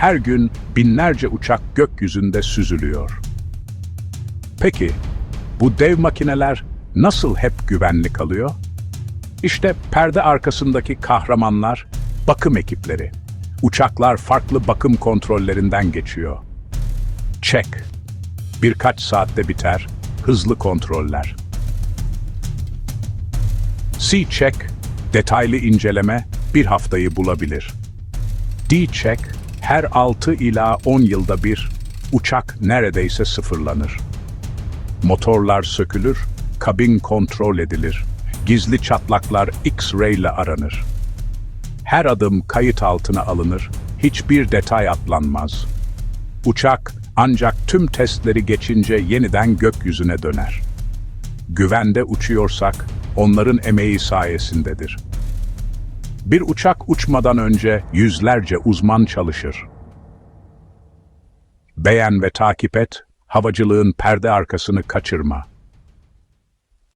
Her gün binlerce uçak gökyüzünde süzülüyor. Peki, bu dev makineler nasıl hep güvenli kalıyor? İşte perde arkasındaki kahramanlar, bakım ekipleri. Uçaklar farklı bakım kontrollerinden geçiyor. Check. Birkaç saatte biter, hızlı kontroller. C-check, detaylı inceleme bir haftayı bulabilir. D-check, her 6 ila 10 yılda bir uçak neredeyse sıfırlanır. Motorlar sökülür, kabin kontrol edilir. Gizli çatlaklar X-ray ile aranır. Her adım kayıt altına alınır, hiçbir detay atlanmaz. Uçak ancak tüm testleri geçince yeniden gökyüzüne döner. Güvende uçuyorsak onların emeği sayesindedir. Bir uçak uçmadan önce yüzlerce uzman çalışır. Beğen ve takip et, havacılığın perde arkasını kaçırma.